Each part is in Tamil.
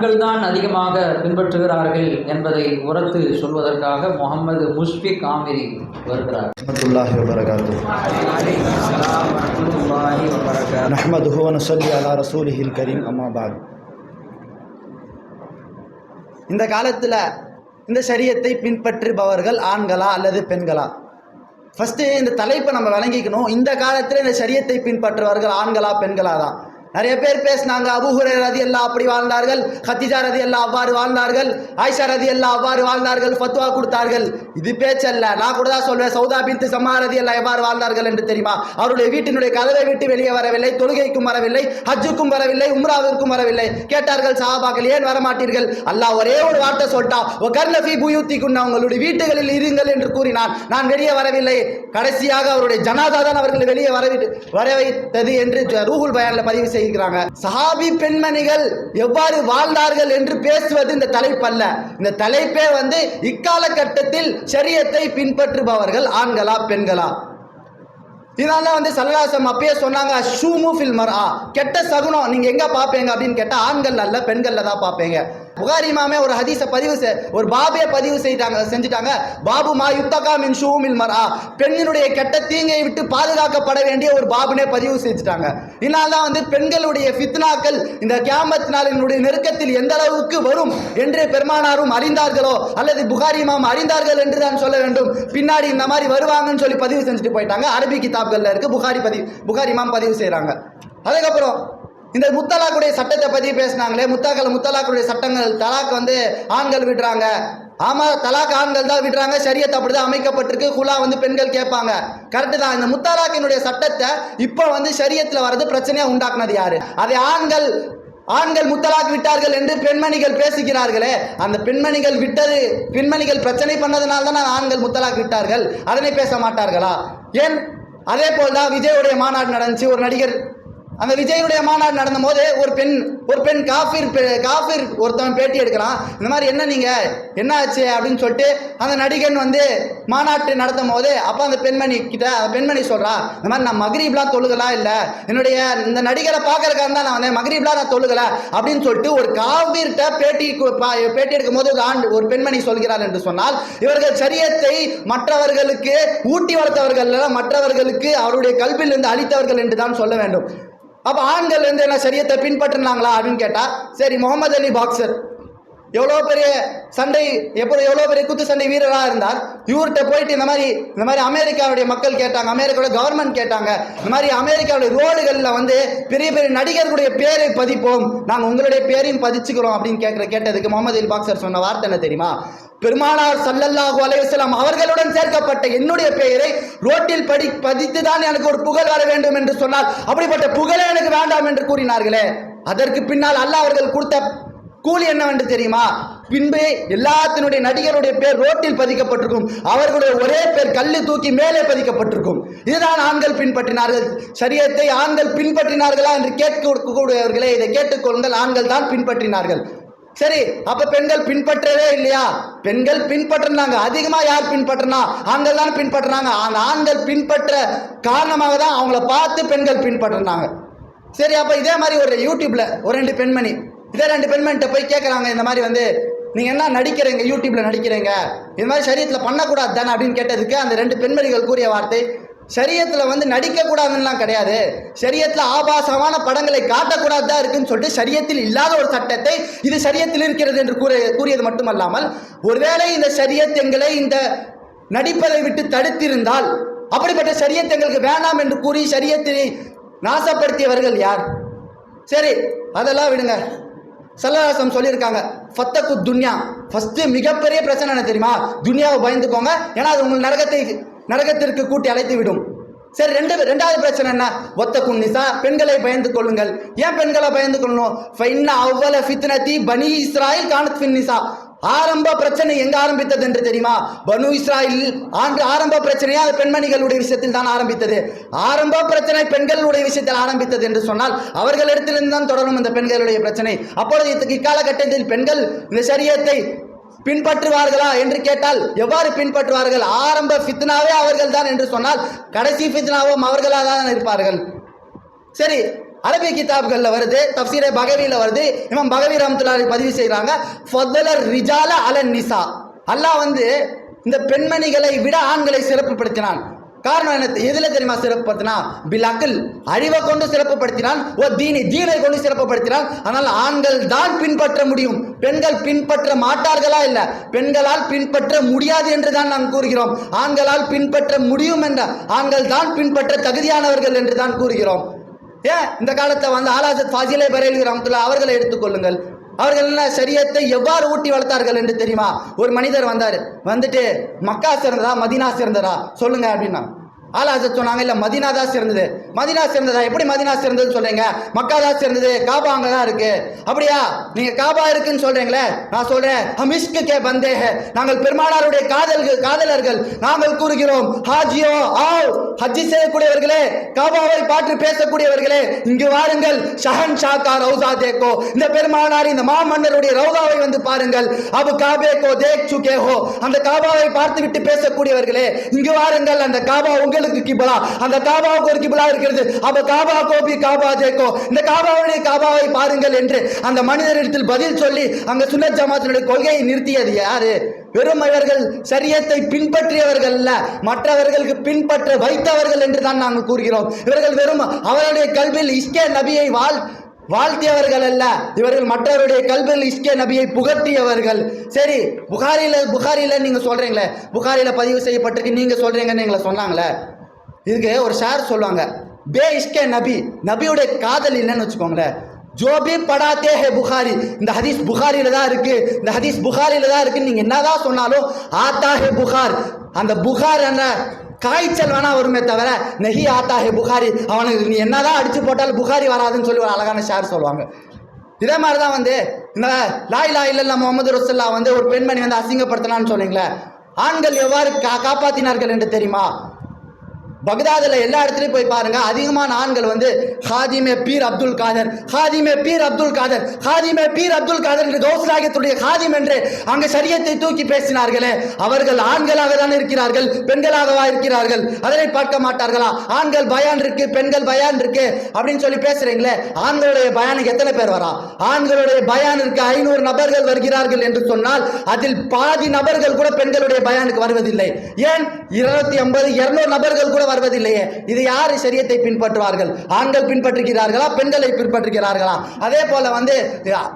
ஆண்கள் தான் அதிகமாக பின்பற்றுகிறார்கள் என்பதை உரத்து சொல்வதற்காக முகமது முஷ்பிக் காமிரி வருகிறார். ரஹமத்துல்லாஹி வபரகாத்து. நஹமது ஹுவன் சொல்லி அலா ரசூலிஹில் இந்த காலத்தில் இந்த சரியத்தை பின்பற்றுபவர்கள் ஆண்களா அல்லது பெண்களா? ஃபஸ்ட்டு இந்த தலைப்பை நம்ம விளங்கிக்கணும். இந்த காலத்தில் இந்த சரியத்தை பின்பற்றுபவர்கள் ஆண்களா பெண்களா தான். நிறைய பேர் பேசினாங்க. அபுஹுரே ரதி எல்லாம் அப்படி வாழ்ந்தார்கள். ஹத்திஜா ரதி எல்லாம் அவ்வாறு வாழ்ந்தார்கள். ஆயிஷா ரதி எல்லாம் அவ்வாறு வாழ்ந்தார்கள். ஃபத்வா கொடுத்தார்கள். இது பேச்சல்ல. நான் கூட தான் சொல்வேன். சௌதா பின்த்து சம்மா ரதி எல்லாம் எவ்வாறு வாழ்ந்தார்கள் என்று தெரியுமா? அவருடைய வீட்டினுடைய கதவை விட்டு வெளியே வரவில்லை. தொழுகைக்கும் வரவில்லை. ஹஜ்ஜுக்கும் வரவில்லை. உம்ராவிற்கும் வரவில்லை. கேட்டார்கள் சஹாபாக்கள் ஏன் வரமாட்டீர்கள்? அல்லாஹ் ஒரே ஒரு வார்த்தை சொல்லிட்டா "வ கர்னஃபி உங்களுடைய வீட்டுகளில் இருங்கள் என்று கூறினான். நான் வெளியே வரவில்லை. கடைசியாக அவருடைய ஜனாதா தான் வெளியே வரவிட்டு வர வைத்தது என்று ரூகுல் ரூஹுல் பதிவு செய்ய செய்கிறாங்க. சஹாபி பெண்மணிகள் எவ்வாறு வாழ்ந்தார்கள் என்று பேசுவது இந்த தலைப்பல்ல. இந்த தலைப்பே வந்து இக்காலகட்டத்தில் சரியத்தை பின்பற்றுபவர்கள் ஆண்களா பெண்களா? இதனால வந்து சல்லாசம் அப்பயே சொன்னாங்க ஷூமு ஃபில் மர்ஆ. கெட்ட சகுனம் நீங்க எங்க பாப்பீங்க அப்படின்னு கேட்டா ஆண்கள் அல்ல பெண்கள்ல தான் பாப்பீங்க. புகாரி இமாமே ஒரு ஹதீஸை பதிவு செ ஒரு பாபே பதிவு செய்தாங்க செஞ்சுட்டாங்க. பாபு மா யுத்தகா மின் ஷூமில் மரா பெண்ணினுடைய கெட்ட தீங்கை விட்டு பாதுகாக்கப்பட வேண்டிய ஒரு பாபுனே பதிவு செஞ்சுட்டாங்க. இதனால தான் வந்து பெண்களுடைய ஃபித்னாக்கள் இந்த கியாமத் நாளினுடைய நெருக்கத்தில் எந்த அளவுக்கு வரும் என்று பெருமானாரும் அறிந்தார்களோ அல்லது புகாரி இமாம் அறிந்தார்கள் என்று தான் சொல்ல வேண்டும். பின்னாடி இந்த மாதிரி வருவாங்கன்னு சொல்லி பதிவு செஞ்சுட்டு போயிட்டாங்க. அரபி கிதாப்கள்ல இருக்கு. புகாரி பதிவு புகாரி இமாம் பதிவு செய்கிறாங்க அதுக்கப்புறம் இந்த முத்தலாக்குடைய சட்டத்தை பற்றி பேசினாங்களே முத்தாக்கள் முத்தலாக்குடைய சட்டங்கள் தலாக் வந்து ஆண்கள் விடுறாங்க. ஆமாம் தலாக் ஆண்கள் தான் விடுறாங்க ஷரியத் அப்படி தான் அமைக்கப்பட்டிருக்கு குலா வந்து பெண்கள் கேட்பாங்க. கரெக்டு தான். இந்த முத்தலாக்கினுடைய சட்டத்தை இப்போ வந்து சரியத்தில் வர்றது பிரச்சனையாக உண்டாக்குனது யாரு? அதை ஆண்கள் ஆண்கள் முத்தலாக் விட்டார்கள் என்று பெண்மணிகள் பேசுகிறார்களே அந்த பெண்மணிகள் விட்டது பெண்மணிகள் பிரச்சனை பண்ணதுனால தான் ஆண்கள் முத்தலாக் விட்டார்கள். அதனை பேச மாட்டார்களா? ஏன்? அதே போல் தான் விஜயுடைய மாநாடு நடந்துச்சு. ஒரு நடிகர் அந்த விஜயனுடைய மாநாடு நடந்த போது ஒரு பெண் ஒரு பெண் காஃபிர் பெ- காஃபிர் ஒருத்தவன் பேட்டி எடுக்கிறான். இந்த மாதிரி என்ன நீங்க? என்ன ஆச்சு? அப்படின்னு சொல்லிட்டு அந்த நடிகன் வந்து மாநாட்டு நடத்தும் போது அப்போ அந்த பெண்மணி கிட்ட அந்த பெண்மணி சொல்றா இந்த மாதிரி நான் மகரீப்லாம் தொழுகலாம் இல்லை? என்னுடைய இந்த நடிகரை பார்க்கறக்காக தான் நான் வந்து மகரீப்லாம் நான் தொழுகல. அப்படின்னு சொல்லிட்டு ஒரு காவிர்கிட்ட பேட்டி பா- பேட்டி எடுக்கும் போது ஒரு ஆண்டு ஒரு பெண்மணி சொல்கிறார் என்று சொன்னால் இவர்கள் சரியத்தை மற்றவர்களுக்கு ஊட்டி வளர்த்தவர்கள் மற்றவர்களுக்கு அவருடைய கல்வியிலிருந்து அளித்தவர்கள் என்று தான் சொல்ல வேண்டும். அப்போ ஆண்கள் வந்து என்ன சரியத்தை பின்பற்றினாங்களா அப்படின்னு கேட்டால் சரி முகமது அலி பாக்ஸர். எவ்வளோ பெரிய சண்டை எப்படி எவ்வளோ பெரிய குத்து சண்டை வீரராக இருந்தார்? இவர்கிட்ட போயிட்டு இந்த மாதிரி இந்த மாதிரி அமெரிக்காவுடைய மக்கள் கேட்டாங்க அமெரிக்காவோட கவர்மெண்ட் கேட்டாங்க இந்த மாதிரி அமெரிக்காவுடைய ரோடுகளில் வந்து பெரிய பெரிய நடிகர்களுடைய பேரை பதிப்போம். நாங்கள் உங்களுடைய பேரையும் பதிச்சுக்கிறோம் அப்படின்னு கேட்குற கேட்டதுக்கு முகமது அலி பாக்ஸர் சொன்ன வார்த்தை என்ன தெரியுமா? பெருமானார் சல்லல்லாஹு அலையுஸ்லாம் அவர்களுடன் சேர்க்கப்பட்ட என்னுடைய பெயரை ரோட்டில் படி பதித்து தான் எனக்கு ஒரு புகழ் வர வேண்டும் என்று சொன்னால் அப்படிப்பட்ட புகழே எனக்கு வேண்டாம் என்று கூறினார்களே. அதற்கு பின்னால் அல்லாஹ் அவர்கள் கொடுத்த கூலி என்னவென்று தெரியுமா? பின்பு எல்லாத்தினுடைய நடிகருடைய பேர் ரோட்டில் பதிக்கப்பட்டிருக்கும். அவர்களுடைய ஒரே பேர் கல்லு தூக்கி மேலே பதிக்கப்பட்டிருக்கும். இதுதான் ஆண்கள் பின்பற்றினார்கள். சரியத்தை ஆண்கள் பின்பற்றினார்களா என்று கேட்கக்கூடியவர்களே இதை கேட்டுக்கொள்ளுங்கள். ஆண்கள் தான் பின்பற்றினார்கள். சரி அப்ப பெண்கள் பின்பற்றவே இல்லையா? பெண்கள் பின்பற்றினாங்க. அதிகமா யார் பின்பற்றினா? ஆண்கள் தான் பின்பற்றினாங்க. அந்த ஆண்கள் பின்பற்ற காரணமாக தான் அவங்கள பார்த்து பெண்கள் பின்பற்றினாங்க. சரி அப்ப இதே மாதிரி ஒரு யூடியூப்ல ஒரு ரெண்டு பெண்மணி இதே ரெண்டு பெண்மணிட்ட போய் கேட்குறாங்க இந்த மாதிரி வந்து நீங்க என்ன நடிக்கிறீங்க? யூடியூப்ல நடிக்கிறீங்க? இது மாதிரி சரீரத்தில் பண்ணக்கூடாது தானே அப்படின்னு கேட்டதுக்கு அந்த ரெண்டு பெண்மணிகள் கூறிய வார்த்தை சரியத்தில் வந்து நடிக்கக்கூடாதுன்னெலாம் கிடையாது. சரியத்தில் ஆபாசமான படங்களை காட்டக்கூடாது தான் இருக்குன்னு சொல்லிட்டு சரியத்தில் இல்லாத ஒரு சட்டத்தை இது சரியத்தில் இருக்கிறது என்று கூற கூறியது மட்டுமல்லாமல் ஒருவேளை இந்த சரியத் எங்களை இந்த நடிப்பதை விட்டு தடுத்திருந்தால் அப்படிப்பட்ட சரியத் எங்களுக்கு வேண்டாம் என்று கூறி சரியத்தை நாசப்படுத்தியவர்கள் யார்? சரி அதெல்லாம் விடுங்க. சல்லாசம் சொல்லியிருக்காங்க ஃபத்தக்கு துன்யா. ஃபஸ்ட்டு மிகப்பெரிய பிரச்சனை என்ன தெரியுமா? துன்யாவை பயந்துக்கோங்க. ஏன்னா அது உங்கள் நரகத்தை நரகத்திற்கு கூட்டி அழைத்து விடும். சரி ரெண்டு ரெண்டாவது பிரச்சனை என்ன? ஒத்த குன்னிசா பெண்களை பயந்து கொள்ளுங்கள். ஏன் பெண்களை பயந்து கொள்ளணும்? ஃபைன்னா அவ்வள ஃபித்னதி பனி இஸ்ராயில் கானத் ஃபின்னிசா. ஆரம்ப பிரச்சனை எங்க ஆரம்பித்தது என்று தெரியுமா? பனு இஸ்ராயில் ஆண்டு ஆரம்ப பிரச்சனையா அது பெண்மணிகளுடைய விஷயத்தில் தான் ஆரம்பித்தது. ஆரம்ப பிரச்சனை பெண்களுடைய விஷயத்தில் ஆரம்பித்தது என்று சொன்னால் அவர்களிடத்திலிருந்து தான் தொடரும் இந்த பெண்களுடைய பிரச்சனை. அப்பொழுது இத்த- இக்காலகட்டத்தில் பெண்கள் இந்த சரியத்தை பின்பற்றுவார்களா என்று கேட்டால் எவ்வாறு பின்பற்றுவார்கள்? ஆரம்ப ஃபித்னாவே அவர்கள் தான் என்று சொன்னால் கடைசி ஃபித்னாவும் அவர்களாக தான் இருப்பார்கள். சரி அரபி கிதாப்களில் வருது தப்சீரே பகவியில் வருது இவன் பகவி ரஹ்மத்துல்லாஹி பதிவு செய்கிறாங்க ஃபதலர் ரிஜால அலன் நிசா. அல்லாஹ் வந்து இந்த பெண்மணிகளை விட ஆண்களை சிறப்புப்படுத்தினான் காரணம் என்ன? எதுல தெரியுமா சிறப்புப்படுத்தினா பிலாக்கில் அக்கல் அறிவை கொண்டு சிறப்புப்படுத்தினான் ஓ தீனி தீனை கொண்டு சிறப்புப்படுத்தினான் ஆனால் ஆண்கள் தான் பின்பற்ற முடியும். பெண்கள் பின்பற்ற மாட்டார்களா இல்ல? பெண்களால் பின்பற்ற முடியாது என்று தான் நாம் கூறுகிறோம். ஆண்களால் பின்பற்ற முடியும் என்ற ஆண்கள் தான் பின்பற்ற தகுதியானவர்கள் என்று தான் கூறுகிறோம். ஏன்? இந்த காலத்தை வந்து ஆலாசத் ஃபாசிலே பரேல் ரஹமத்துல்லா அவர்களை எடுத்துக்கொள்ளுங்கள் அவர்கள் என்ன சரியத்தை எவ்வாறு ஊட்டி வளர்த்தார்கள் என்று தெரியுமா? ஒரு மனிதர் வந்தார். வந்துட்டு மக்கா சிறந்ததா மதினா சிறந்ததா சொல்லுங்க அப்படின்னா. ஆலாசத் சொன்னாங்க இல்ல மதினா தான் சிறந்தது. மதினா சிறந்ததா? எப்படி மதினா சிறந்ததுன்னு சொல்றீங்க? மக்கா தான் சிறந்தது காபா அங்கே தான் இருக்கு. அப்படியா? நீங்க காபா இருக்குன்னு சொல்கிறீங்களே நான் சொல்றேன். ஹம் கே பந்தே நாங்கள் பெருமானாருடைய காதல்கள் காதலர்கள் நாங்கள் கூறுகிறோம். ஹாஜியோ ஆவ்! ஹஜ்ஜி செய்யக்கூடியவர்களே காபாவை பாற்று பேசக்கூடியவர்களே இங்கு வாருங்கள். ஷஹன் ஷாக்கா ரவுசா தேக்கோ. இந்த பெருமானார் இந்த மாமன்னருடைய ரவுதாவை வந்து பாருங்கள். அபு காபே கோ தேக் சுகே ஹோ. அந்த காபாவை பார்த்து விட்டு பேசக்கூடியவர்களே இங்கு வாருங்கள். அந்த காபா உங்களுக்கு கிபலா. அந்த காபாவுக்கு ஒரு கிபலா இருக்கிறது. அப்ப காபா கோபி காபா தேக்கோ இந்த காபாவுடைய காபாவை பாருங்கள் என்று அந்த மனிதரிடத்தில் பதில் சொல்லி அங்க சுன்னத் ஜமாத்தினுடைய கொள்கையை நிறுத்தியது யாரு? வெறும் இவர்கள் சரியத்தை பின்பற்றியவர்கள் அல்ல. மற்றவர்களுக்கு பின்பற்ற வைத்தவர்கள் என்று தான் நாங்கள் கூறுகிறோம். இவர்கள் வெறும் அவருடைய கல்வியில் இஸ்கே நபியை வாழ் வாழ்த்தியவர்கள் அல்ல இவர்கள் மற்றவருடைய கல்வியில் இஸ்கே நபியை புகட்டியவர்கள். சரி புகாரில புகாரில நீங்க சொல்றீங்களே. புகாரில பதிவு செய்யப்பட்டிருக்கு நீங்க சொல்றீங்கன்னு எங்களை சொன்னாங்களே. இதுக்கு ஒரு ஷார் சொல்லுவாங்க. பே இஸ்கே நபி நபியுடைய காதல் இல்லைன்னு வச்சுக்கோங்களேன் ஜோபி படாத்தே ஹே புகாரி. இந்த ஹதீஸ் புகாரில தான் இருக்கு. இந்த ஹதீஸ் புகாரில தான் இருக்கு நீங்க என்னதான் சொன்னாலும் ஆத்தா ஹே புகார். அந்த புகார் என்ன? காய்ச்சல் வேணா வருமே தவிர நெஹி ஆத்தா ஹே புகாரி அவனுக்கு நீ என்னதான் அடிச்சு போட்டாலும் புகாரி வராதுன்னு சொல்லி ஒரு அழகான ஷேர் சொல்லுவாங்க. இதே மாதிரி தான் வந்து இந்த லாய் லாயிலா இல்லல்லா முகமது ரசுல்லா வந்து ஒரு பெண்மணி வந்து அசிங்கப்படுத்தலான்னு சொன்னீங்களே ஆண்கள் எவ்வாறு கா காப்பாற்றினார்கள் என்று தெரியுமா? பக்தாதில் எல்லா இடத்துலயும் போய் பாருங்க. அதிகமான ஆண்கள் வந்து ஹாதிமே பீர் அப்துல் காதர் ஹாதிமே பீர் அப்துல் காதர் ஹாதிமே பீர் அப்துல் காதர் என்று கௌசலாயத்துடைய ஹாதிம் என்று அங்கு சரியத்தை தூக்கி பேசினார்களே. அவர்கள் ஆண்களாக தான் இருக்கிறார்கள் பெண்களாகவா இருக்கிறார்கள்? அதனை பார்க்க மாட்டார்களா? ஆண்கள் பயான் இருக்கு பெண்கள் பயான் இருக்கு அப்படின்னு சொல்லி பேசுறீங்களே. ஆண்களுடைய பயானுக்கு எத்தனை பேர் வரா? ஆண்களுடைய பயானிற்கு ஐநூறு நபர்கள் வருகிறார்கள் என்று சொன்னால் அதில் பாதி நபர்கள் கூட பெண்களுடைய பயானுக்கு வருவதில்லை. ஏன்? இருநூத்தி ஐம்பது இருநூறு நபர்கள் கூட வருவதில்லையே. இது யார் சரியத்தை பின்பற்றுவார்கள்? ஆண்கள் பின்பற்றுகிறார்களா பெண்களை பின்பற்றுகிறார்களா? அதே போல வந்து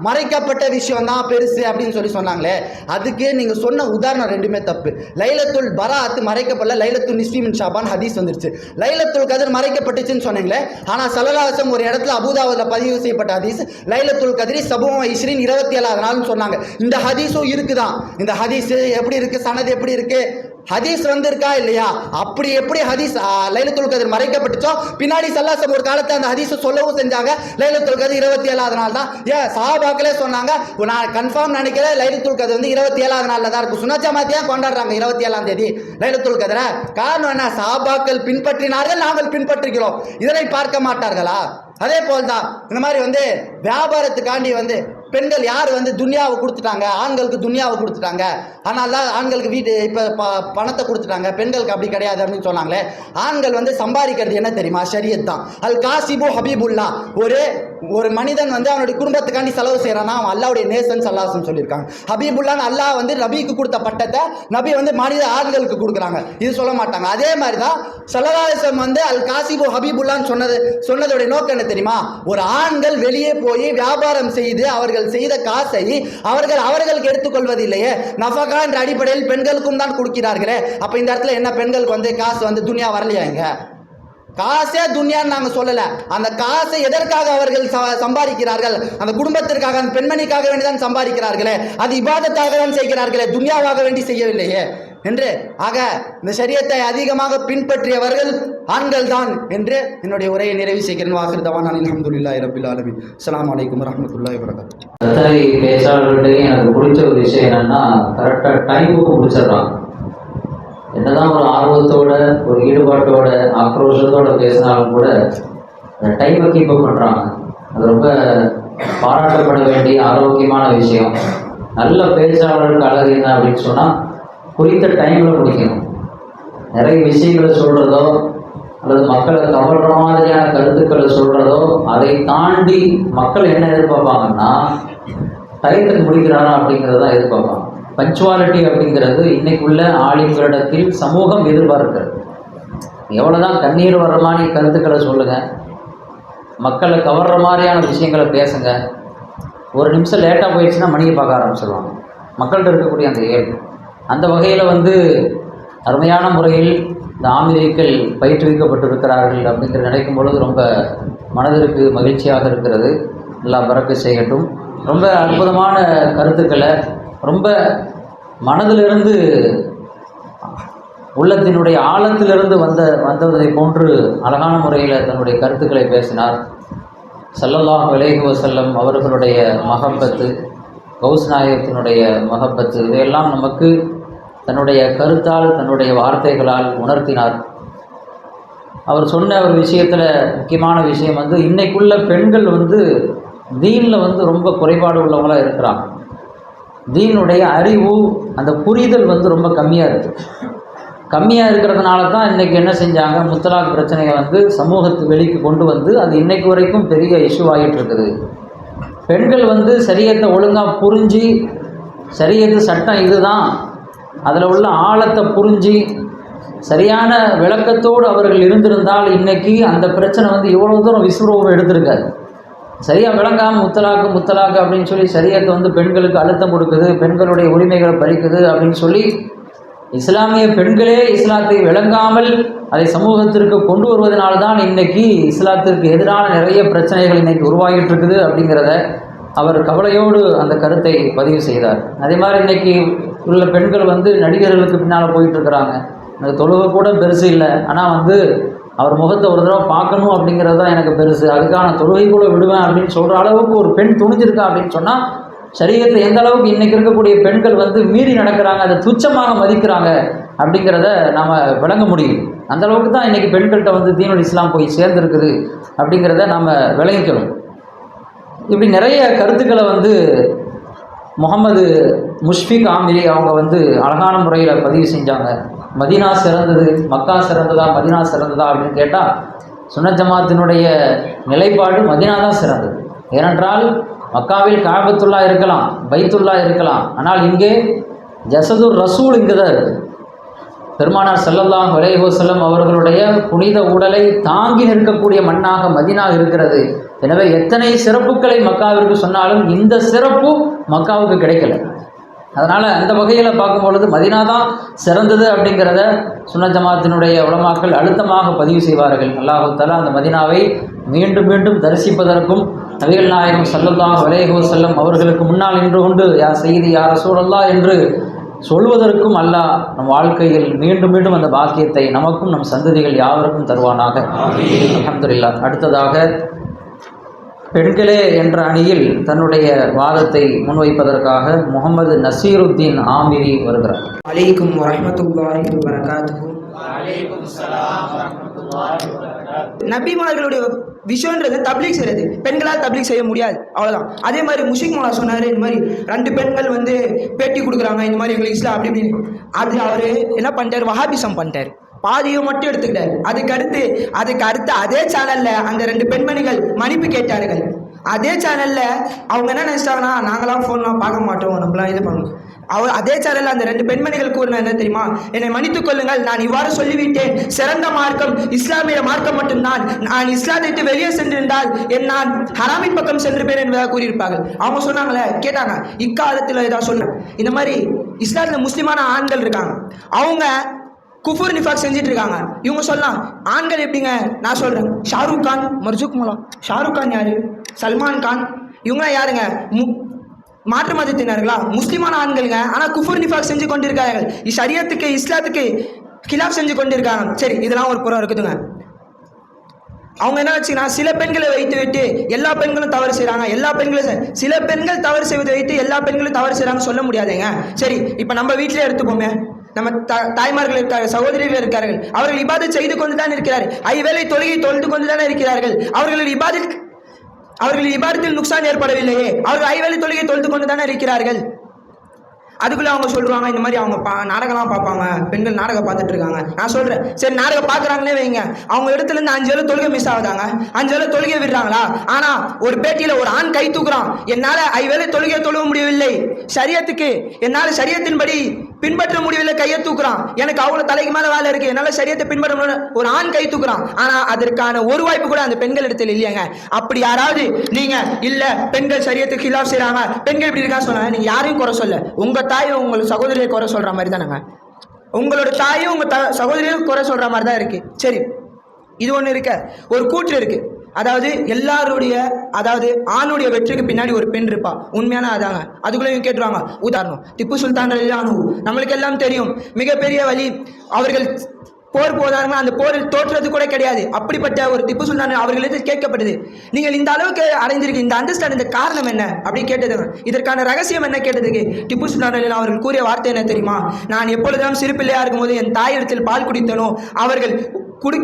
மறைக்கப்பட்ட விஷயம் தான் பெருசு அப்படின்னு சொல்லி சொன்னாங்களே. அதுக்கு நீங்க சொன்ன உதாரணம் ரெண்டுமே தப்பு. லைலத்துல் பராத் மறைக்கப்படல லைலத்துல் நிஸ்லிமின் ஷாபான் ஹதீஸ் வந்துருச்சு. லைலத்துல் கதிர் மறைக்கப்பட்டுச்சுன்னு சொன்னீங்களே. ஆனா சலலாசம் ஒரு இடத்துல அபுதாவில் பதிவு செய்யப்பட்ட ஹதீஸ் லைலத்துல் கதிரி சபுவம் இஸ்ரின் இருபத்தி ஏழாவது நாள்னு சொன்னாங்க. இந்த ஹதீஸும் இருக்குதான். இந்த ஹதீஸ் எப்படி இருக்கு சனது எப்படி இருக்கு? ஹதீஸ் வந்திருக்கா இல்லையா? அப்படி எப்படி ஹதீஸ் லைலத்துல் கதிர் மறைக்கப்பட்டுச்சோ? பின்னாடி சல்லாசம் ஒரு காலத்தை அந்த ஹதீஸை சொல்லவும் செஞ்சாங்க. லைலத்துல் கதிர் இருபத்தி ஏழாவது நாள் தான். ஏன் சாபாக்களே சொன்னாங்க நான் கன்ஃபார்ம் நினைக்கிறேன் லைலத்துல் கதிர் வந்து இருபத்தி ஏழாவது நாளில் தான் இருக்கும். சுனஜமாத்தியா கொண்டாடுறாங்க இருபத்தி ஏழாம் தேதி லைலத்துல் கதிர. காரணம் என்ன? சாபாக்கள் பின்பற்றினார்கள் நாங்கள் பின்பற்றுகிறோம். இதனை பார்க்க மாட்டார்களா? அதே போல் தான் இந்த மாதிரி வந்து வியாபாரத்துக்காண்டி வந்து பெண்கள் யார் வந்து துன்யாவை கொடுத்துட்டாங்க? ஆண்களுக்கு துன்யாவை கொடுத்துட்டாங்க. ஆனால் தான் ஆண்களுக்கு வீட்டு இப்போ ப பணத்தை கொடுத்துட்டாங்க. பெண்களுக்கு அப்படி கிடையாது அப்படின்னு சொன்னாங்களே. ஆண்கள் வந்து சம்பாதிக்கிறது என்ன தெரியுமா? ஷரியத் தான். அல் காசிபு ஹபீபுல்லா. ஒரு ஒரு மனிதன் வந்து அவனுடைய குடும்பத்துக்காண்டி செலவு செய்கிறான்னா அவன் அல்லாவுடைய நேசன் சல்லாசம் சொல்லியிருக்காங்க. ஹபீபுல்லான்னு அல்லாஹ் வந்து நபிக்கு கொடுத்த பட்டத்தை நபி வந்து மனித ஆண்களுக்கு கொடுக்குறாங்க. இது சொல்ல மாட்டாங்க. அதே மாதிரி தான் சல்லதாசம் வந்து அல் காசிபு ஹபீபுல்லான்னு சொன்னது சொன்னதோடைய நோக்கம் என்ன தெரியுமா? ஒரு ஆண்கள் வெளியே போய் வியாபாரம் செய்து அவர்கள் செய்த காசை அவர்கள் அவர்களுக்கு எடுத்துக்கொள்வது இல்லையே நஃபகா என்ற அடிப்படையில் பெண்களுக்கும் தான் கொடுக்கிறார்களே. அப்போ இந்த இடத்துல என்ன பெண்களுக்கு வந்து காசு வந்து துணியா வரலையா இங்க? காசே துன்யான்னு நாங்க சொல்லலை. அந்த காசை எதற்காக அவர்கள் சம்பாதிக்கிறார்கள்? அந்த குடும்பத்திற்காக அந்த பெண்மணிக்காக வேண்டிதான் சம்பாதிக்கிறார்களே. அது இபாதத்தாக தான் செய்கிறார்களே. துன்யாவாக வேண்டி செய்யவில்லையே. என்று ஆக இந்த சரியத்தை அதிகமாக பின்பற்றியவர்கள் ஆண்கள் தான் என்று என்னுடைய உரையை நிறைவு செய்கிறேன். வாகிருதவான் அலமதுல்லாஹி ரபில் இரபில் அஸ்ஸலாமு அலைக்கும் வலைக்கம் வரகாத்துஹு வரகம் பேச்சாளர்கள்ட்டையும் எனக்கு பிடிச்ச ஒரு விஷயம் என்னன்னா கரெக்டாக டைமுக்கு முடிச்சிடுறாங்க. என்னதான் ஒரு ஆர்வத்தோட ஒரு ஈடுபாட்டோட ஆக்ரோஷத்தோட பேசினாலும் கூட அந்த டைமை கீப் அப் பண்ணுறாங்க அது ரொம்ப பாராட்டப்பட வேண்டிய ஆரோக்கியமான விஷயம். நல்ல பேச்சாளருக்கு அழகு என்ன அப்படின்னு சொன்னால் குறித்த டைமில் முடிக்கணும். நிறைய விஷயங்களை சொல்கிறதோ அல்லது மக்களை கவர்ற மாதிரியான கருத்துக்களை சொல்கிறதோ அதை தாண்டி மக்கள் என்ன எதிர்பார்ப்பாங்கன்னா டயத்துக்கு முடிக்கிறாரா அப்படிங்கிறத எதிர்பார்ப்பாங்க. பஞ்சுவாலிட்டி அப்படிங்கிறது இன்னைக்குள்ள ஆளுங்களிடத்தில் சமூகம் எதிர்பார்க்கிறது. எவ்வளோதான் கண்ணீர் வர்ற மாதிரி கருத்துக்களை சொல்லுங்கள் மக்களை கவர்ற மாதிரியான விஷயங்களை பேசுங்க. ஒரு நிமிஷம் லேட்டாக போயிடுச்சுன்னா மணியை பார்க்க ஆரம்பிச்சிடுவாங்க மக்கள்கிட்ட இருக்கக்கூடிய அந்த இயல்பு அந்த வகையில் வந்து அருமையான முறையில் இந்த ஆமிரியக்கள் பயிற்றுவிக்கப்பட்டிருக்கிறார்கள் அப்படிங்கிற நினைக்கும் பொழுது ரொம்ப மனதிற்கு மகிழ்ச்சியாக இருக்கிறது. எல்லா பறக்க செய்யட்டும். ரொம்ப அற்புதமான கருத்துக்களை ரொம்ப மனதிலிருந்து உள்ளத்தினுடைய ஆழத்திலிருந்து வந்த வந்ததை போன்று அழகான முறையில் தன்னுடைய கருத்துக்களை பேசினார். ஸல்லல்லாஹு அலைஹி செல்லம் அவர்களுடைய மகப்பத்து கௌஸ் நாயகத்தினுடைய மகப்பத்து இதையெல்லாம் நமக்கு தன்னுடைய கருத்தால் தன்னுடைய வார்த்தைகளால் உணர்த்தினார். அவர் சொன்ன ஒரு விஷயத்தில் முக்கியமான விஷயம் வந்து இன்னைக்குள்ள பெண்கள் வந்து தீனில் வந்து ரொம்ப குறைபாடு உள்ளவங்களாக இருக்கிறாங்க. தீனுடைய அறிவு அந்த புரிதல் வந்து ரொம்ப கம்மியாக இருக்குது கம்மியாக இருக்கிறதுனால தான் இன்றைக்கி என்ன செஞ்சாங்க? முத்தலாக் பிரச்சனையை வந்து சமூகத்து வெளிக்கு கொண்டு வந்து அது இன்னைக்கு வரைக்கும் பெரிய இஷ்யூ ஆகிட்டு இருக்குது. பெண்கள் வந்து சரியத்தை ஒழுங்காக புரிஞ்சு சரியத்து சட்டம் இதுதான். அதில் உள்ள ஆழத்தை புரிஞ்சு சரியான விளக்கத்தோடு அவர்கள் இருந்திருந்தால் இன்றைக்கி அந்த பிரச்சனை வந்து இவ்வளோ தூரம் விஸ்வரூபம் எடுத்திருக்காது சரியாக விளங்காமல் முத்தலாக்கு முத்தலாக்கு அப்படின்னு சொல்லி சரியத்தை வந்து பெண்களுக்கு அழுத்தம் கொடுக்குது பெண்களுடைய உரிமைகளை பறிக்குது அப்படின்னு சொல்லி இஸ்லாமிய பெண்களே இஸ்லாத்தை விளங்காமல் அதை சமூகத்திற்கு கொண்டு வருவதனால தான் இன்னைக்கு இஸ்லாத்திற்கு எதிரான நிறைய பிரச்சனைகள் இன்னைக்கு உருவாகிட்டு இருக்குது அப்படிங்கிறத அவர் கவலையோடு அந்த கருத்தை பதிவு செய்தார். அதே மாதிரி இன்னைக்கு உள்ள பெண்கள் வந்து நடிகர்களுக்கு பின்னால் போயிட்டு இருக்கிறாங்க. எனக்கு தொழுகை கூட பெருசு இல்லை. ஆனால் வந்து அவர் முகத்தை ஒரு தடவை பார்க்கணும் அப்படிங்கிறது தான் எனக்கு பெருசு. அதுக்கான தொழுகை கூட விடுவேன் அப்படின்னு சொல்கிற அளவுக்கு ஒரு பெண் துணிஞ்சிருக்கா அப்படின்னு சொன்னால் சரீரத்தில் எந்த அளவுக்கு இன்னைக்கு இருக்கக்கூடிய பெண்கள் வந்து மீறி நடக்கிறாங்க அதை துச்சமாக மதிக்கிறாங்க அப்படிங்கிறத நாம் விளங்க முடியும். அந்த அளவுக்கு தான் இன்றைக்கி பெண்கள்கிட்ட வந்து தீனுல் இஸ்லாம் போய் சேர்ந்துருக்குது அப்படிங்கிறத நாம் விளங்கிக்கணும். இப்படி நிறைய கருத்துக்களை வந்து முகமது முஷ்ஃபிக் ஆமிரி அவங்க வந்து அழகான முறையில் பதிவு செஞ்சாங்க. மதீனா சிறந்தது மக்கா சிறந்ததா மதினா சிறந்ததா அப்படின்னு கேட்டால் சுன்ன ஜமாத்தினுடைய நிலைப்பாடு மதினா தான் சிறந்தது. ஏனென்றால் மக்காவில் காபத்துல்லா இருக்கலாம் பைத்துல்லா இருக்கலாம். ஆனால் இங்கே ஜசதுர் ரசூல் இங்கே தான் இருக்குது பெருமானார் செல்லல்லாம் அலைஹி அவர்களுடைய புனித உடலை தாங்கி நிற்கக்கூடிய மண்ணாக மதீனா இருக்கிறது. எனவே எத்தனை சிறப்புகளை மக்காவிற்கு சொன்னாலும் இந்த சிறப்பு மக்காவுக்கு கிடைக்கல. அதனால் அந்த வகையில் பார்க்கும் பொழுது மதினா தான் சிறந்தது அப்படிங்கிறத சுன்ன ஜமாத்தினுடைய உலமாக்கள் அழுத்தமாக பதிவு செய்வார்கள். அல்லாஹு தஆலா அந்த மதினாவை மீண்டும் மீண்டும் தரிசிப்பதற்கும் நபிகள் நாயகம் ஸல்லல்லாஹு அலைஹி வஸல்லம் அவர்களுக்கு முன்னால் நின்று கொண்டு யா செய்தி யா ரசூலல்லாஹ் என்று சொல்வதற்கும் அல்லாஹ் நம் வாழ்க்கையில் மீண்டும் மீண்டும் அந்த பாக்கியத்தை நமக்கும் நம் சந்ததிகள் யாவருக்கும் தருவானாக. அல்ஹம்துலில்லாஹ். அடுத்ததாக பெண்களே என்ற அணியில் தன்னுடைய வாதத்தை முன்வைப்பதற்காக முகமது நசீருத்தீன் ஆமிரி வருகிறார். அலைக்கும் வரமத்துல்லாஹி வரகாத்து நபிமார்களுடைய விஷயம்ன்றது தப்ளிக் செய்யறது பெண்களால் தப்ளிக் செய்ய முடியாது. அவ்வளோதான் அதே மாதிரி முஷிக் மோலா சொன்னார் இந்த மாதிரி ரெண்டு பெண்கள் வந்து பேட்டி கொடுக்குறாங்க இந்த மாதிரி எங்களுக்கு இஸ்லாம் அப்படி இப்படின்னு. அது அவர் என்ன பண்ணிட்டார்? வஹாபிசம் பண்ணிட்டார். பாதியை மட்டும் எடுத்துக்கிட்டாரு. அதுக்கு அடுத்து அதுக்கு அடுத்து அதே சேனல்ல அந்த ரெண்டு பெண்மணிகள் மன்னிப்பு கேட்டார்கள். அதே சேனல்ல அவங்க என்ன நினைச்சிட்டாங்கன்னா நாங்களாம் ஃபோன்லாம் பார்க்க மாட்டோம் நம்மளாம் இது பண்ணுவோம் அவர் அதே சேனல்ல அந்த ரெண்டு பெண்மணிகள் கூறின என்ன தெரியுமா? என்னை மன்னித்துக் கொள்ளுங்கள் நான் இவ்வாறு சொல்லிவிட்டேன். சிறந்த மார்க்கம் இஸ்லாமிய மார்க்கம் மட்டும்தான். நான் இஸ்லாத்தை வெளியே சென்றிருந்தால் என் நான் ஹராமின் பக்கம் சென்றிருப்பேன் என்பதாக கூறியிருப்பார்கள். அவங்க சொன்னாங்களே கேட்டாங்க இக்காலத்தில் ஏதாவது சொன்னாங்க இந்த மாதிரி இஸ்லாத்தில் முஸ்லிமான ஆண்கள் இருக்காங்க. அவங்க குஃபூர் நிஃபாக் செஞ்சுட்டு இருக்காங்க இவங்க சொல்லலாம் ஆண்கள் எப்படிங்க? நான் சொல்கிறேன் ஷாருக் கான் மர்ஜுக் முலா ஷாருக் கான் யாரு? சல்மான் கான். இவங்களாம் யாருங்க? மு மாற்று மதத்தினர்களா? முஸ்லிமான ஆண்களுங்க. ஆனால் குஃபூர் நிஃபாக் செஞ்சு கொண்டிருக்கார்கள். சரியத்துக்கு இஸ்லாத்துக்கு கிலாப் செஞ்சு கொண்டிருக்காங்க. சரி இதெல்லாம் ஒரு புறம் இருக்குதுங்க. அவங்க என்ன வச்சுக்கனா சில பெண்களை வைத்து விட்டு எல்லா பெண்களும் தவறு செய்கிறாங்க எல்லா பெண்களும் சில பெண்கள் தவறு செய்வதை வைத்து எல்லா பெண்களும் தவறு செய்கிறாங்கன்னு சொல்ல முடியாதுங்க. சரி இப்போ நம்ம வீட்டிலே எடுத்துப்போமே. நம்ம தாய்மார்கள் இருக்கார்கள் சகோதரிகள் இருக்கார்கள். அவர்கள் இபாதை செய்து கொண்டு தான் இருக்கிறார்கள். ஐவேளை தொழுகை தொழுது கொண்டு தானே இருக்கிறார்கள். அவர்கள் இபாதத் அவர்கள் இபாதத்தில் நுக்சான் ஏற்படவில்லையே. அவர்கள் ஐவேளை தொழுகை தொழுது கொண்டு தானே இருக்கிறார்கள். அதுக்குள்ளே அவங்க சொல்லுவாங்க இந்த மாதிரி அவங்க பா நாடகம்லாம் பார்ப்பாங்க. பெண்கள் நாடகம் பார்த்துட்டு இருக்காங்க. நான் சொல்கிறேன் சரி நாடகம் பார்க்குறாங்களே வைங்க. அவங்க இடத்துல இருந்து அஞ்சு வேலை தொழுகை மிஸ் ஆகுதாங்க? அஞ்சு வேலை தொழுகை விடுறாங்களா? ஆனால் ஒரு பேட்டியில் ஒரு ஆண் கை தூக்குறான். என்னால் ஐவேளை தொழுகை தொழுவ முடியவில்லை. சரியத்துக்கு என்னால் சரியத்தின்படி பின்பற்ற முடியவில்லை கையை தூக்குறான். எனக்கு அவ்வளோ தலைக்கு மேலே வேலை இருக்கு. என்னால் சரியத்தை பின்பற்ற முடியல. ஒரு ஆண் கை தூக்குறான். ஆனால் அதற்கான ஒரு வாய்ப்பு கூட அந்த பெண்கள் இடத்துல இல்லையாங்க. அப்படி யாராவது நீங்க இல்ல பெண்கள் சரியத்துக்கு இல்லாம செய்யறாங்க பெண்கள் இப்படி இருக்கா சொன்னாங்க. நீங்க யாரையும் குறை சொல்ல. உங்க தாயும் உங்க சகோதரியை குறை சொல்ற மாதிரி தானேங்க. உங்களோட தாயும் உங்க சகோதரியும் குறை சொல்ற மாதிரி தான் இருக்கு. சரி இது ஒன்று இருக்க. ஒரு கூற்று இருக்கு. அதாவது எல்லாருடைய அதாவது ஆணுடைய வெற்றிக்கு பின்னாடி ஒரு பெண் இருப்பா. உண்மையான அதாங்க. அதுக்குள்ளேயும் கேட்டுருவாங்க. உதாரணம் திப்பு சுல்தான் அனு நம்மளுக்கு எல்லாம் தெரியும். மிகப்பெரிய வழி அவர்கள் போர் போதாருங்க அந்த போரில் தோற்றது கூட கிடையாது. அப்படிப்பட்ட ஒரு திப்பு சுல்தான் அவர்களிடத்தில் கேட்கப்பட்டது. நீங்கள் இந்த அளவுக்கு அடைந்திருக்க இந்த அண்டர்ஸ்டாண்ட் இந்த காரணம் என்ன? அப்படி கேட்டதுங்க. இதற்கான ரகசியம் என்ன கேட்டதுக்கு? திப்பு சுல்தான் அவர்கள் கூறிய வார்த்தை என்ன தெரியுமா? நான் எப்பொழுதும் சிறு பிள்ளையா இருக்கும்போது என் தாயிடத்தில் பால் குடித்தனோ அவர்கள் குடி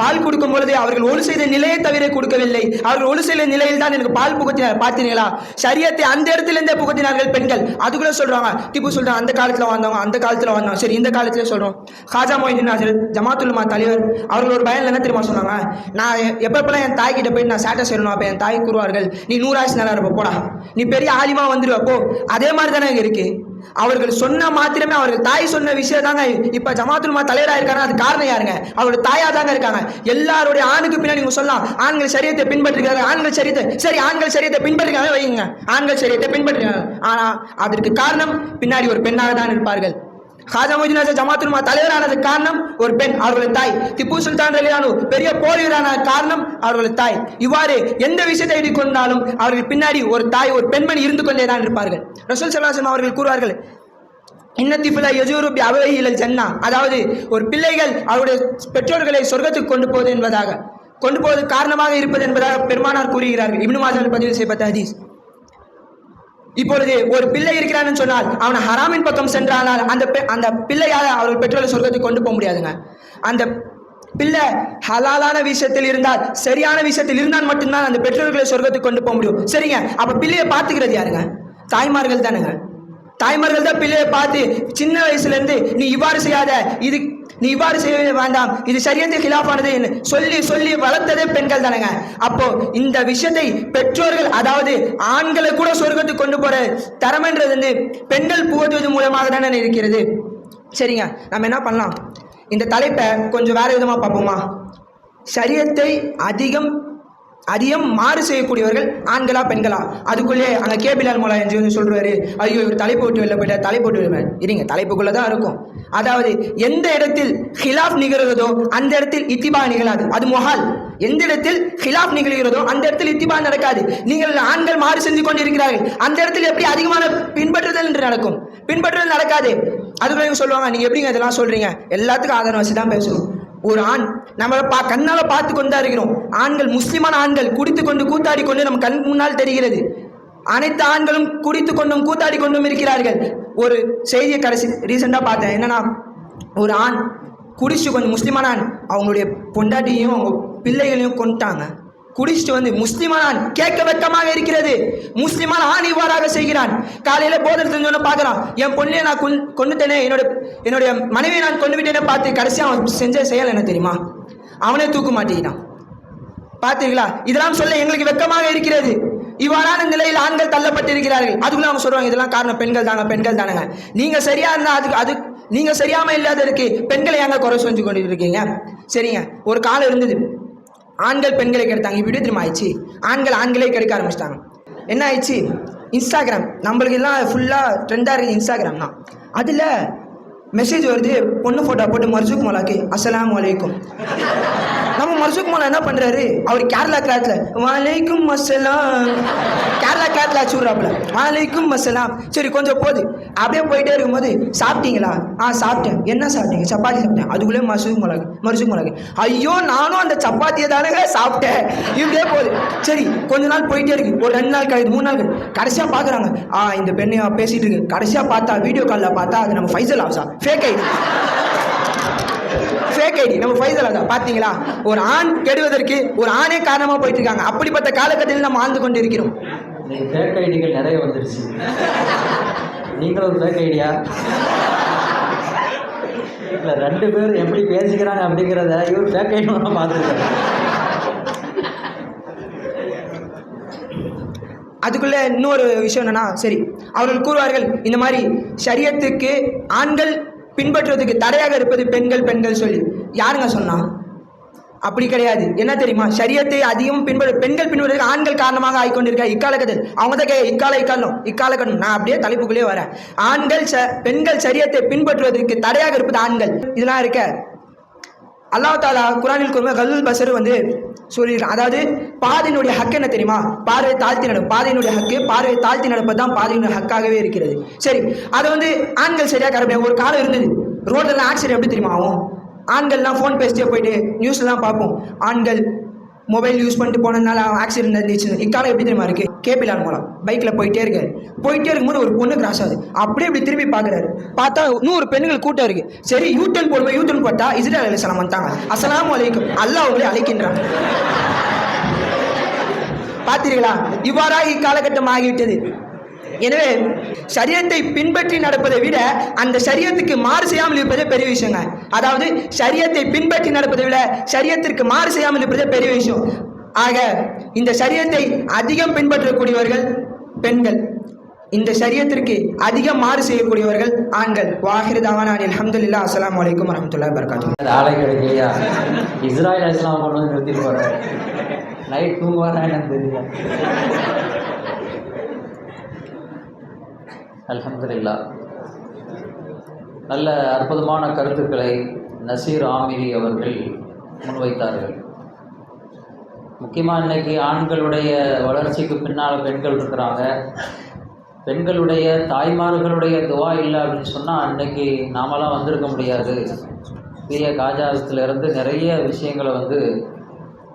பால் கொடுக்கும் பொழுது அவர்கள் ஒழு செய்த நிலையை தவிர கொடுக்கவில்லை. அவர்கள் ஒழு செய்த நிலையில் தான் எனக்கு பால் புகுத்தினார் பார்த்தீங்களா சரியத்தை அந்த இடத்துல இருந்தே புகுத்தினார்கள் பெண்கள். அதுக்குள்ள சொல்றாங்க. திப்பு சொல்றாங்க அந்த காலத்தில் வந்தவங்க அந்த காலத்தில் வந்தவங்க சரி இந்த காலத்தில் சொல்றோம். ஹாஜா மொய்தீன் ஆசிரியர் ஜமாத்துல்மா தலைவர் அவர்கள் ஒரு பயன் என்ன தெரியுமா சொன்னாங்க? நான் எ- எப்பப்பெல்லாம் என் தாய் கிட்ட போய் நான் சேட்டை செய்யணும் அப்போ என் தாய் கூறுவார்கள் நீ நூறாசி நல்லா இருப்ப போடா. நீ பெரிய ஆலிமா வந்துருவ போ. அதே மாதிரி தானே இங்க இருக்கு. அவர்கள் சொன்ன மாத்திரமே அவர்கள் தாய் சொன்ன விஷயம் தாங்க இப்ப ஜமாத்துல்மா தலைவராக இருக்காங்க அது காரணம் யாருங்க? அவரோட தாயா தாங்க இருக்காங்க. எல்லாருடைய ஆணுக்கு பின்னாடி நீங்க சொல்லலாம். ஆண்கள் சரியத்தை பின்பற்றுகிறாங்க ஆண்கள் சரியத்தை சரி ஆண்கள் சரியத்தை பின்பற்றுகிறாங்க வைங்க ஆண்கள் சரியத்தை பின்பற்றுகிறாங்க ஆனா அதற்கு காரணம் பின்னாடி ஒரு பெண்ணாக தான் இருப்பார்கள். ஹாஜா மொய்தீன் ஜமாத்துமா தலைவரானது காரணம் ஒரு பெண் அவர்களது தாய். திப்பு சுல்தான் ரலியானு பெரிய போலீரான காரணம் அவர்களது தாய். இவ்வாறு எந்த விஷயத்தை எடுத்துக்கொண்டாலும் அவர்கள் பின்னாடி ஒரு தாய் ஒரு பெண்மணி இருந்து கொண்டே தான் இருப்பார்கள். ரசூல் சல்லாசம் அவர்கள் கூறுவார்கள் இன்னத்திஃபில யஜூருபி அவையில் ஜன்னா. அதாவது ஒரு பிள்ளைகள் அவருடைய பெற்றோர்களை சொர்க்கத்துக்கு கொண்டு போவது என்பதாக கொண்டு போவது காரணமாக இருப்பது என்பதாக பெருமானார் கூறுகிறார்கள். இப்னு மாதம் பதிவு செய்யப்பட்ட ஹதீஸ். இப்பொழுது ஒரு பிள்ளை இருக்கிறான்னு சொன்னால் அவனை ஹராமின் பக்கம் சென்றானால் அந்த அந்த பிள்ளையால் அவர்கள் பெற்றோரை சொர்க்கத்துக்கு கொண்டு போக முடியாதுங்க. அந்த பிள்ளை ஹலாலான விஷயத்தில் இருந்தால் சரியான விஷயத்தில் இருந்தால் மட்டும்தான் அந்த பெற்றோர்களை சொர்க்கத்துக்கு கொண்டு போக முடியும். சரிங்க? அப்ப பிள்ளையை பார்த்துக்கிறது யாருங்க? தாய்மார்கள் தானுங்க. தாய்மார்கள் தான் பிள்ளையை பார்த்து சின்ன வயசுல இருந்து நீ இவ்வாறு செய்யாத இது நீ இவ்வாறு செய்ய வேண்டாம். இது சரியத்து ஹிலாஃபானது என்று சொல்லி சொல்லி வளர்த்ததே பெண்கள் தானேங்க. அப்போ இந்த விஷயத்தை பெற்றோர்கள் அதாவது ஆண்களை கூட சொர்க்கத்துக்கு கொண்டு போற தரமன்றது வந்து பெண்கள் புகுத்துவது மூலமாக தானே இருக்கிறது. சரிங்க நம்ம என்ன பண்ணலாம்? இந்த தலைப்பை கொஞ்சம் வேற விதமா பார்ப்போமா? சரியத்தை அதிகம் அதிகம் மாறு செய்யக்கூடியவர்கள் ஆண்களா பெண்களா? அதுக்குள்ளே அங்கே கேபிலால் மூலா என்று வந்து சொல்றாரு. ஐயோ இவர் தலைப்பு விட்டு வெளில போயிட்டா தலைப்பு விட்டு வெளில இருங்க தலைப்புக்குள்ளே தான் இருக்கும். அதாவது எந்த இடத்தில் ஹிலாஃப் நிகழ்கிறதோ அந்த இடத்தில் இத்திபா நிகழாது. அது மொஹால். எந்த இடத்தில் ஹிலாஃப் நிகழ்கிறதோ அந்த இடத்தில் இத்திபா நடக்காது. நீங்கள் ஆண்கள் மாறு செஞ்சு கொண்டிருக்கிறார்கள். அந்த இடத்தில் எப்படி அதிகமான பின்பற்றுதல் என்று நடக்கும்? பின்பற்றுதல் நடக்காது. அதுக்குள்ள இவங்க சொல்லுவாங்க நீங்க எப்படிங்க இதெல்லாம் சொல்றீங்க? எல்லாத்துக்கும் ஆதாரம் வச்சு தான் பேசணும் ஒரு ஆண் நம்மளை பா கண்ணால் பார்த்து கொண்டு தான் இருக்கிறோம். ஆண்கள் முஸ்லிமான ஆண்கள் குடித்து கொண்டு கூத்தாடி கொண்டு நம்ம கண் முன்னால் தெரிகிறது. அனைத்து ஆண்களும் குடித்து கொண்டும் கூத்தாடி கொண்டும் இருக்கிறார்கள். ஒரு செய்தியை கடைசி ரீசெண்டாக பார்த்தேன். என்னன்னா ஒரு ஆண் குடிச்சு கொஞ்சம் முஸ்லீமான ஆண் அவங்களுடைய பொண்டாட்டியையும் அவங்க பிள்ளைகளையும் கொண்டுட்டாங்க குடிச்சிட்டு வந்து முஸ்லிமான ஆண் கேட்க வெக்கமாக இருக்கிறது. முஸ்லிமான ஆண் இவ்வாறாக செய்கிறான். காலையில போதல் தெரிஞ்சவன பார்க்கலாம் என் பொண்ணையை நான் கொன் கொண்டுட்டேனே என்னோட என்னுடைய மனைவியை நான் கொண்டு விட்டேனே பார்த்து கடைசியா அவன் செஞ்ச செயல் என்ன தெரியுமா? அவனே தூக்க மாட்டேங்கிறான் பார்த்தீங்களா இதெல்லாம் சொல்ல எங்களுக்கு வெக்கமாக இருக்கிறது. இவ்வாறான நிலையில் ஆண்கள் தள்ளப்பட்டிருக்கிறார்கள். அதுக்குள்ள அவங்க சொல்றாங்க இதெல்லாம் காரணம் பெண்கள் தாங்க பெண்கள் தானங்க. நீங்க சரியா இருந்தா அதுக்கு அது நீங்க சரியாம இல்லாததற்கு பெண்களை ஏங்க குறை செஞ்சு கொண்டு இருக்கீங்க சரிங்க ஒரு காலம் இருந்தது. ஆண்கள் பெண்களை கெடுத்தாங்க இப்படி திரும்ப ஆயிடுச்சு? ஆண்கள் ஆண்களே கெடுக்க ஆரம்பிச்சிட்டாங்க. என்ன ஆயிடுச்சு? இன்ஸ்டாகிராம். நம்மளுக்கு எல்லாம் ஃபுல்லாக ட்ரெண்டாக இருக்குது இன்ஸ்டாகிராம் தான். அதில் மெசேஜ் வருது பொண்ணு ஃபோட்டோ போட்டு மர்சூக் மலாக்கு அஸ்லாம் வலைக்கும் நம்ம மர்சூக் மோலா என்ன பண்ணுறாரு அவர் கேரளா கிளாத்தில் வாலைக்கும் மசலாம் கேரளா கிளாத்தில் அச்சு வாலைக்கும் மசலாம் சரி கொஞ்சம் போகுது அப்படியே போயிட்டே இருக்கும்போது சாப்பிட்டீங்களா? ஆ சாப்பிட்டேன். என்ன சாப்பிட்டீங்க? சப்பாத்தி சாப்பிட்டேன். அதுக்குள்ளே மசூக் மிளகு மருசுக் மிளகு. ஐயோ நானும் அந்த சப்பாத்தியை தானே சாப்பிட்டேன். இப்படியே போகுது சரி கொஞ்ச நாள் போயிட்டே இருக்கு. ஒரு ரெண்டு நாள் கழிது மூணு நாள் கழிது கடைசியாக பார்க்குறாங்க ஆ இந்த பெண்ணையா பேசிட்டு இருக்கு. கடைசியாக பார்த்தா வீடியோ காலில் பார்த்தா அது நம்ம ஃபைசல் ஹவுஸா ஃபேக் ஆயிடுச்சு ஃபேக் ஐடி நம்ம ஃபைசல் ஹவுஸா பார்த்தீங்களா ஒரு ஆண் கெடுவதற்கு ஒரு ஆணே காரணமாக போயிட்டு இருக்காங்க அப்படிப்பட்ட காலகட்டத்தில் நம்ம ஆழ்ந்து கொண்டு இருக்கிறோம் ஃபேக் ஐடிகள் நிறைய வந்துருச்சு. நீங்களும் ஒரு ஃபேக் ஐடியா இல்லை ரெண்டு பேர் எப்படி பேசிக்கிறாங்க அப்படிங்கிறத இவர் ஃபேக் ஐடி பார்த்துருக்காரு. அதுக்குள்ள இன்னொரு விஷயம் என்னன்னா சரி அவர்கள் கூறுவார்கள் இந்த மாதிரி ஷரியத்துக்கு ஆண்கள் பின்பற்றுவதற்கு தடையாக இருப்பது பெண்கள் பெண்கள் சொல்லி. யாருங்க சொன்னா? அப்படி கிடையாது. என்ன தெரியுமா? சரியத்தை அதிகம் பின்பற்ற பெண்கள் பின்பற்றுவதற்கு ஆண்கள் காரணமாக ஆகிக்கொண்டிருக்க இக்காலகட்டத்தில். அவங்க தான் கே இக்கால இக்காலம் இக்காலக்கணும் நான் அப்படியே தலைப்புக்குள்ளேயே வரேன். ஆண்கள் ச பெண்கள் சரியத்தை பின்பற்றுவதற்கு தடையாக இருப்பது ஆண்கள். இதெல்லாம் இருக்க. அல்லா தாலா குரானில் கூறும் கல்லுல் பசர் வந்து சொல்லியிருக்கான். அதாவது பாதையினுடைய ஹக்கு என்ன தெரியுமா? பார்வை தாழ்த்தி நடும் பாதையினுடைய ஹக்கு பார்வை தாழ்த்தி நடப்பது தான் பாதையினுடைய ஹக்காகவே இருக்கிறது. சரி அதை வந்து ஆண்கள் சரியாக கரெக்டாக ஒரு காலம் இருந்தது. ரோட்லலாம் ஆக்சிடென்ட் எப்படி தெரியுமா ஆகும்? ஆண்கள்லாம் ஃபோன் பேசிட்டே போயிட்டு நியூஸ்லாம் பார்ப்போம். ஆண்கள் மொபைல் யூஸ் பண்ணிட்டு போனதுனால ஆக்சிடென்ட் இருந்துச்சு இக்காலம் எப்படி தெரியுமா இருக்கு? கேபிளான் மூலம் பைக்கில் போயிட்டே இருக்காரு போயிட்டே இருக்கும்போது ஒரு பொண்ணு கிராஸ் ஆகுது. அப்படியே இப்படி திரும்பி பார்க்குறாரு. பார்த்தா நூறு பெண்கள் கூட்டம் இருக்கு. சரி யூட்டன் போடும்போது டர்ன் போட்டா இஸ்ரேல் அலிஸ்லாம் வந்தாங்க அஸ்ஸலாமு அலைக்கும். அல்லாஹ் அவங்களே அழைக்கின்றாங்க பார்த்தீர்களா? இவ்வாறாக இக்காலகட்டம் ஆகிவிட்டது. எனவே சரியத்தை பின்பற்றி நடப்பதை விட அந்த சரியத்துக்கு மாறு செய்யாமல் இருப்பதே பெரிய விஷயங்க. அதாவது சரியத்தை பின்பற்றி நடப்பதை விட சரியத்திற்கு மாறு செய்யாமல் இருப்பதே பெரிய விஷயம். ஆக இந்த சரியத்தை அதிகம் பின்பற்றக்கூடியவர்கள் பெண்கள். இந்த சரியத்திற்கு அதிகம் மாறு செய்யக்கூடியவர்கள் ஆண்கள். வாஹிர் தவானான் அல்ஹம்துலில்லாஹ். அஸ்ஸலாமு அலைக்கும் வரஹ்மத்துல்லாஹி வபரகாத்துஹு. அது கிடைக்கலையா இஸ்ராயல் அலிஸ்லாம் கொண்டு வந்து நிறுத்திட்டு போகிறார் நைட் தூங்குவாரா என்னன்னு தெரியல. அலமதுல்லா நல்ல அற்புதமான கருத்துக்களை நசீர் ஆமிரி அவர்கள் முன்வைத்தார்கள். முக்கியமாக இன்னைக்கு ஆண்களுடைய வளர்ச்சிக்கு பின்னால் பெண்கள் இருக்கிறாங்க. பெண்களுடைய தாய்மார்களுடைய துவா இல்லை அப்படின்னு சொன்னால் அன்றைக்கி நாமெல்லாம் வந்திருக்க முடியாது. பெரிய காஜாசத்துலேருந்து நிறைய விஷயங்களை வந்து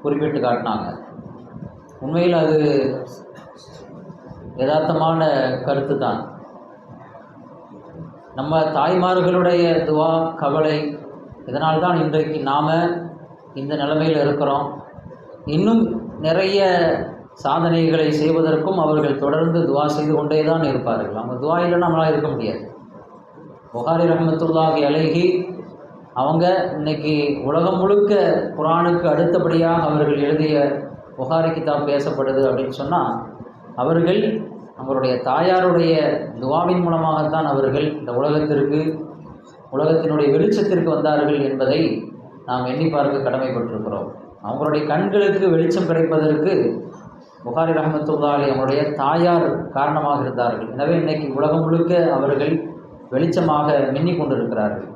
குறிப்பிட்டு காட்டினாங்க. உண்மையில் அது யதார்த்தமான கருத்து தான் நம்ம தாய்மார்களுடைய துவா கவலை இதனால் தான் இன்றைக்கு நாம் இந்த நிலைமையில் இருக்கிறோம். இன்னும் நிறைய சாதனைகளை செய்வதற்கும் அவர்கள் தொடர்ந்து துவா செய்து கொண்டே தான் இருப்பார்கள். அவங்க துவா இல்லைன்னா நம்மளால் இருக்க முடியாது. புகாரி ரஹமத்துல்லாஹி அழகி அவங்க இன்னைக்கு உலகம் முழுக்க குரானுக்கு அடுத்தபடியாக அவர்கள் எழுதிய புகாரி கிதாப் பேசப்படுது அப்படின்னு சொன்னால் அவர்கள் அவருடைய தாயாருடைய துவாவின் மூலமாகத்தான் அவர்கள் இந்த உலகத்திற்கு உலகத்தினுடைய வெளிச்சத்திற்கு வந்தார்கள் என்பதை நாம் எண்ணி பார்க்க கடமைப்பட்டிருக்கிறோம். அவங்களுடைய கண்களுக்கு வெளிச்சம் கிடைப்பதற்கு புகாரி ரஹமத்துல்லாலி அவருடைய தாயார் காரணமாக இருந்தார்கள். எனவே இன்னைக்கு உலகம் முழுக்க அவர்கள் வெளிச்சமாக மின்னிக் கொண்டிருக்கிறார்கள்.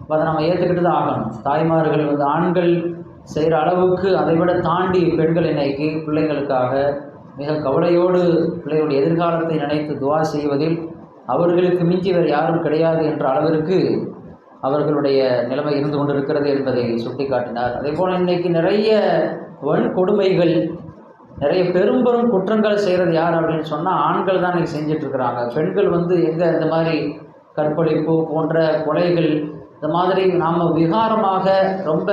இப்போ அதை நம்ம ஏற்றுக்கிட்டு தான் ஆகணும். தாய்மார்கள் வந்து ஆண்கள் செய்கிற அளவுக்கு அதை விட தாண்டி பெண்கள் இன்னைக்கு பிள்ளைங்களுக்காக மிக கவலையோடு பிள்ளைகளுடைய எதிர்காலத்தை நினைத்து துவா செய்வதில் அவர்களுக்கு மிஞ்சி வேறு யாரும் கிடையாது என்ற அளவிற்கு அவர்களுடைய நிலைமை இருந்து கொண்டிருக்கிறது என்பதை சுட்டிக்காட்டினார். அதே போல் இன்றைக்கு நிறைய வன்கொடுமைகள் நிறைய பெரும்பெரும் குற்றங்கள் செய்கிறது யார் அப்படின்னு சொன்னால் ஆண்கள் தான் இன்றைக்கி செஞ்சிட்ருக்கிறாங்க பெண்கள் வந்து எங்கே இந்த மாதிரி கற்பழிப்பு போன்ற கொலைகள் இந்த மாதிரி நாம் விகாரமாக ரொம்ப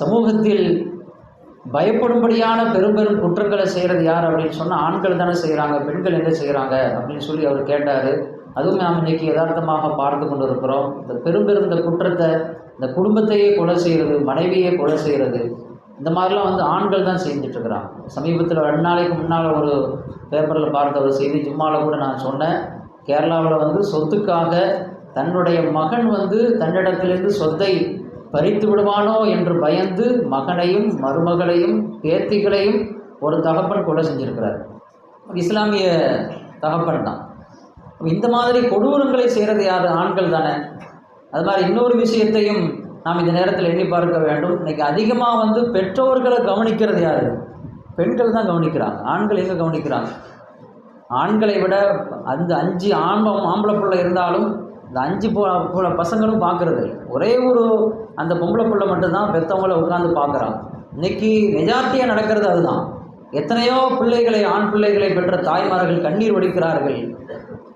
சமூகத்தில் பயப்படும்படியான பெரும் பெரும் குற்றங்களை செய்கிறது யார் அப்படின்னு சொன்னால் ஆண்கள் தானே செய்கிறாங்க பெண்கள் எங்கே செய்கிறாங்க அப்படின்னு சொல்லி அவர் கேட்டார். அதுவும் நாம் இன்னைக்கு யதார்த்தமாக பார்த்து கொண்டு இருக்கிறோம் இந்த பெரும் பெரும் இந்த குற்றத்தை இந்த குடும்பத்தையே கொலை செய்கிறது மனைவியே கொலை செய்கிறது இந்த மாதிரிலாம் வந்து ஆண்கள் தான் செஞ்சுட்டு சமீபத்தில் ரெண்டு நாளைக்கு முன்னால் ஒரு பேப்பரில் பார்த்த ஒரு செய்தி ஜும்மாவில் கூட நான் சொன்னேன். கேரளாவில் வந்து சொத்துக்காக தன்னுடைய மகன் வந்து தன்னிடத்திலிருந்து சொத்தை பறித்து விடுவானோ என்று பயந்து மகனையும் மருமகளையும் பேத்திகளையும் ஒரு தகப்பன் கொலை செஞ்சுருக்கிறார். இஸ்லாமிய தகப்பன் தான். இந்த மாதிரி கொடூரங்களை செய்கிறது யார்? ஆண்கள் தானே. அது மாதிரி இன்னொரு விஷயத்தையும் நாம் இந்த நேரத்தில் எண்ணி பார்க்க வேண்டும். இன்றைக்கி அதிகமாக வந்து பெற்றோர்களை கவனிக்கிறது யார்? பெண்கள் தான் கவனிக்கிறாங்க. ஆண்கள் எங்கே கவனிக்கிறாங்க? ஆண்களை விட அந்த அஞ்சு ஆண்பம் ஆம்பளை பிள்ளை இருந்தாலும் இந்த அஞ்சு போ போல பசங்களும் பார்க்கறது ஒரே ஒரு அந்த பொம்பளை பிள்ளை மட்டும்தான் பெற்றவங்கள உட்காந்து பார்க்குறாங்க இன்னைக்கு மெஜாரிட்டியாக நடக்கிறது அதுதான். எத்தனையோ பிள்ளைகளை ஆண் பிள்ளைகளை பெற்ற தாய்மார்கள் கண்ணீர் வடிக்கிறார்கள்.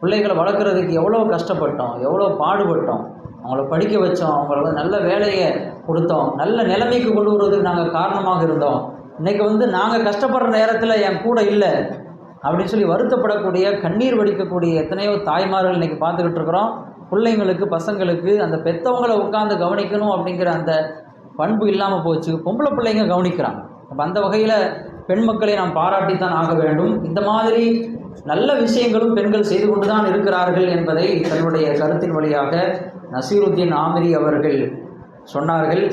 பிள்ளைகளை வளர்க்குறதுக்கு எவ்வளோ கஷ்டப்பட்டோம் எவ்வளோ பாடுபட்டோம். அவங்கள படிக்க வச்சோம் அவங்கள நல்ல வேலையை கொடுத்தோம் நல்ல நிலைமைக்கு கொண்டு வருவதற்கு நாங்கள் காரணமாக இருந்தோம். இன்றைக்கி வந்து நாங்கள் கஷ்டப்படுற நேரத்தில் என் கூட இல்லை அப்படின்னு சொல்லி வருத்தப்படக்கூடிய கண்ணீர் வடிக்கக்கூடிய எத்தனையோ தாய்மார்கள் இன்றைக்கி பார்த்துக்கிட்டு இருக்கிறோம். பிள்ளைங்களுக்கு பசங்களுக்கு அந்த பெத்தவங்களை உட்காந்து கவனிக்கணும் அப்படிங்கிற அந்த பண்பு இல்லாமல் போச்சு. பொம்பளை பிள்ளைங்க கவனிக்கிறாங்க. அப்போ அந்த வகையில் பெண் மக்களை நாம் பாராட்டித்தான் ஆக வேண்டும். இந்த மாதிரி நல்ல விஷயங்களும் பெண்கள் செய்து கொண்டு தான் இருக்கிறார்கள் என்பதை தன்னுடைய கருத்தின் வழியாக நசீருத்தீன் ஆமிரி அவர்கள் சொன்னார்கள்.